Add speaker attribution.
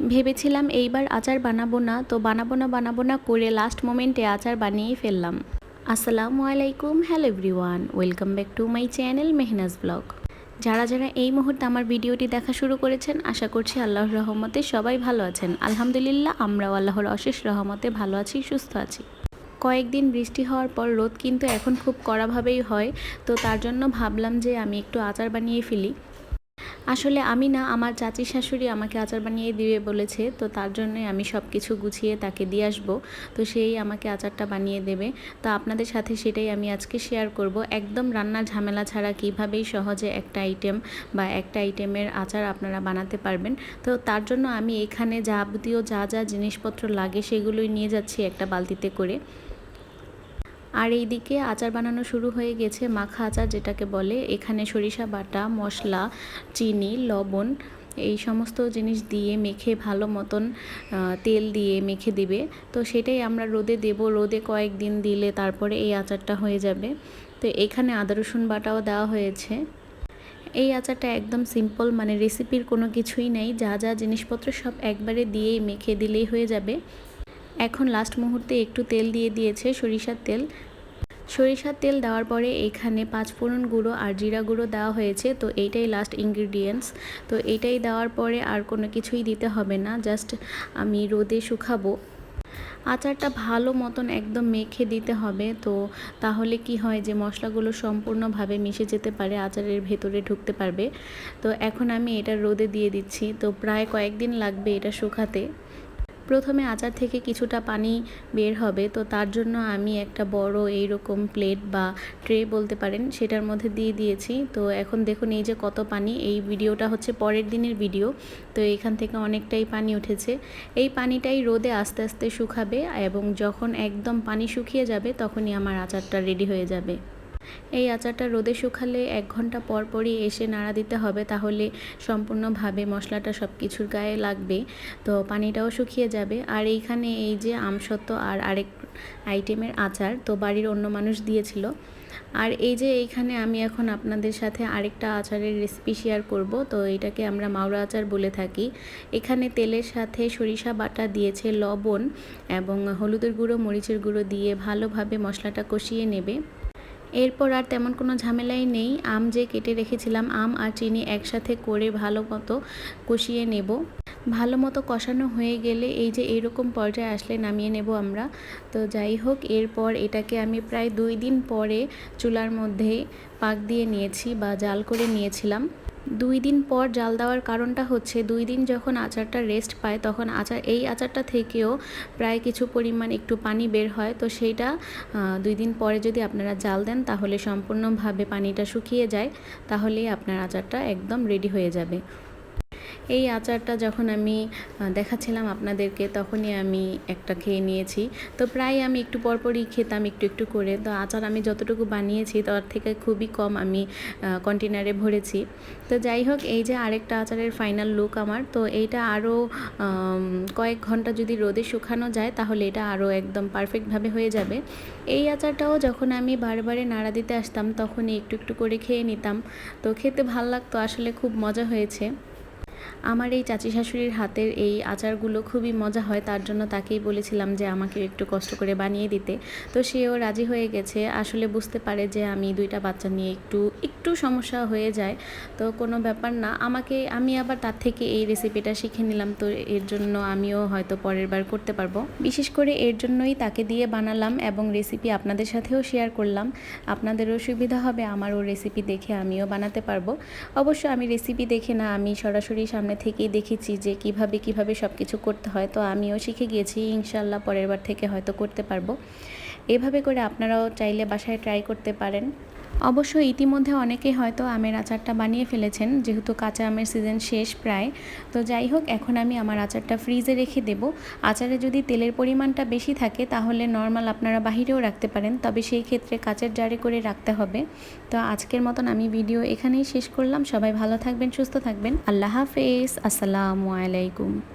Speaker 1: ভেবেছিলাম এইবার আচার বানাবো না, তো বানাবো না বানাবো না করে লাস্ট মোমেন্টে আচার বানিয়েই ফেললাম। আসসালামু আলাইকুম hello everyone welcome back to my channel Mehnaz blog যারা যারা এই মুহূর্তে আমার ভিডিওটি দেখা শুরু করেছেন, আশা করছি আল্লাহর রহমতে সবাই ভালো আছেন। আলহামদুলিল্লাহ, আমরাও আল্লাহর অশেষ রহমতে ভালো আছি, সুস্থ আছি। কয়েকদিন বৃষ্টি হওয়ার পর রোদ কিন্তু এখন খুব কড়াভাবেই হয়, তো তার জন্য ভাবলাম যে আমি একটু আচার বানিয়ে ফেলি। আসলে আমি না, আমার চাচি শাশুড়ি আমাকে আচার বানিয়ে দিবে বলেছে, তো তার জন্যই আমি সব কিছু গুছিয়ে তাকে দিয়ে আসব। তো সেই আমাকে আচারটা বানিয়ে দেবে। তো আপনাদের সাথে সেটাই আমি আজকে শেয়ার করব। একদম রান্নার ঝামেলা ছাড়া কীভাবেই সহজে একটা আইটেম বা একটা আইটেমের আচার আপনারা বানাতে পারবেন। তো তার জন্য আমি এখানে যাবতীয় যা যা জিনিসপত্র লাগে সেগুলোই নিয়ে যাচ্ছি একটা বালতিতে করে। আর এইদিকে আচার বানানো শুরু হয়ে গেছে মাখা আচার যেটাকে বলে। এখানে সরিষা বাটা, মশলা, চিনি, লবণ এই সমস্ত জিনিস দিয়ে মেখে ভালো মতন তেল দিয়ে মেখে দিবে। তো সেটাই আমরা রোদে দেব। রোদে কয়েকদিন দিলে তারপরে এই আচারটা হয়ে যাবে। তো এখানে আদা, রসুন বাটাও দেওয়া হয়েছে। এই আচারটা একদম সিম্পল মানে রেসিপির কোনো কিছুই নেই। যা যা জিনিসপত্র সব একবারে দিয়েই মেখে দিলেই হয়ে যাবে। এখন লাস্ট মুহূর্তে একটু তেল দিয়ে দিয়েছে সরিষার তেল। সরিষার তেল দেওয়ার পরে এখানে পাঁচফোড়ন গুঁড়ো আর জিরা গুঁড়ো দেওয়া হয়েছে, তো এইটাই লাস্ট ইনগ্রিডিয়েন্টস তো এইটাই দেওয়ার পরে আর কোনো কিছুই দিতে হবে না জাস্ট আমি রোদে শুকাবো। আচারটা ভালো মতন একদম মেখে দিতে হবে, তো তাহলে কি হয় যে মশলাগুলো সম্পূর্ণভাবে মিশে যেতে পারে, আচারের ভেতরে ঢুকতে পারবে। তো এখন আমি এটা রোদে দিয়ে দিচ্ছি, তো প্রায় কয়েকদিন লাগবে এটা শুকাতে। প্রথমে আচার থেকে কিছুটা পানি বের হবে, তো তার জন্য আমি একটা বড় এইরকম প্লেট বা ট্রে বলতে পারেন, সেটার মধ্যে দিয়ে দিয়েছি। তো এখন দেখুন এই যে কত পানি, এই ভিডিওটা হচ্ছে পরের দিনের ভিডিও তো এখান থেকে অনেকটাই পানি উঠেছে। এই পানিটাই রোদে আস্তে আস্তে শুকাবে এবং যখন একদম পানি শুকিয়ে যাবে, তখনই আমার আচারটা রেডি হয়ে যাবে। এই আচারটা রোদে শুকালে এক ঘণ্টা পর পরই এসে নাড়া দিতে হবে, তাহলে সম্পূর্ণভাবে মশলাটা সব কিছুর গায়ে লাগবে, তো পানিটাও শুকিয়ে যাবে। আর এইখানে এই যে আমসত্ত্ব আর আরেক আইটেমের আচার তো বাড়ির অন্য মানুষ দিয়েছিল। আর এই যে এইখানে আমি এখন আপনাদের সাথে আরেকটা আচারের রেসিপি শেয়ার করব, তো এটাকে আমরা মাওড়া আচার বলে থাকি। এখানে তেলের সাথে সরিষা বাটা দিয়েছে লবণ এবং হলুদের গুঁড়ো, মরিচের গুঁড়ো দিয়ে ভালোভাবে মশলাটা কষিয়ে নেবে। এরপর আর তেমন কোনো ঝামেলাই নেই। আম যে কেটে রেখেছিলাম, আম আর চিনি একসাথে করে ভালো মতো কষিয়ে নেব। ভালো মতো কষানো হয়ে গেলে এই যে এরকম পর্যায়ে আসলে নামিয়ে নেব আমরা। তো যাই হোক, এরপর এটাকে আমি প্রায় দুই দিন পরে চুলার মধ্যে পাক দিয়ে নিয়েছি বা জাল করে নিয়েছিলাম। দুই দিন পর জাল দেওয়ার কারণটা হচ্ছে দুই দিন যখন আচারটা রেস্ট পায়, তখন আচার, এই আচারটা থেকেও প্রায় কিছু পরিমাণ একটু পানি বের হয়। তো সেইটা দুই দিন পরে যদি আপনারা জাল দেন, তাহলে সম্পূর্ণভাবে পানিটা শুকিয়ে যায়, তাহলেই আপনার আচারটা একদম রেডি হয়ে যাবে। এই আচারটা যখন আমি দেখাচ্ছিলাম আপনাদেরকে তখনই আমি একটা খেয়ে নিয়েছি। তো প্রায় আমি একটু পরপরই খেতাম একটু একটু করে। তো আচার আমি যতটুকু বানিয়েছি তার থেকে খুবই কম আমি কন্টেনারে ভরেছি। তো যাই হোক, এই যে আরেকটা আচারের ফাইনাল লুক আমার। তো এইটা আরও কয়েক ঘণ্টা যদি রোদে শুকানো যায় তাহলে এটা আরও একদম পারফেক্টভাবে হয়ে যাবে। এই আচারটাও যখন আমি বারে বারে নাড়া দিতে আসতাম তখনই একটু একটু করে খেয়ে নিতাম। তো খেতে ভালো লাগতো, আসলে খুব মজা হয়েছে। আমার এই চাচি শাশুড়ির হাতের এই আচারগুলো খুবই মজা হয়, তার জন্য তাকেই বলেছিলাম যে আমাকে একটু কষ্ট করে বানিয়ে দিতে। তো সেও রাজি হয়ে গেছে। আসলে বুঝতে পারে যে আমি দুইটা বাচ্চা নিয়ে একটু একটু সমস্যা হয়ে যায়। তো কোনো ব্যাপার না, আমাকে, আমি আবার তার থেকে এই রেসিপিটা শিখে নিলাম। তো এর জন্য আমিও হয়তো পরের বার করতে পারব। বিশেষ করে এর জন্যই তাকে দিয়ে বানালাম এবং রেসিপি আপনাদের সাথেও শেয়ার করলাম। আপনাদেরও সুবিধা হবে, আমারও রেসিপি দেখে আমিও বানাতে পারব। অবশ্য আমি রেসিপি দেখে না, আমি সরাসরি সামনে থেকেই দেখেছি যে কীভাবে কীভাবে সব কিছু করতে হয়। তো আমিও শিখে গিয়েছি ইনশাল্লাহ পরের বার থেকে হয়তো করতে পারব। এভাবে করে আপনারাও চাইলে বাসায় ট্রাই করতে পারেন। অবশ্য ইতিমধ্যে অনেকে হয়তো আমের আচারটা বানিয়ে ফেলেছেন, যেহেতু কাঁচা আমের সিজন শেষ প্রায়। তো যাই হোক, এখন আমি আমার আচারটা ফ্রিজে রেখে দেব। আচারে যদি তেলের পরিমাণটা বেশি থাকে, তাহলে নর্মাল আপনারা বাহিরেও রাখতে পারেন, তবে সেই ক্ষেত্রে কাচের জারে করে রাখতে হবে। তো আজকের মতন আমি ভিডিও এখানেই শেষ করলাম। সবাই ভালো থাকবেন, সুস্থ থাকবেন। আল্লাহ হাফেজ। আসসালামু আলাইকুম।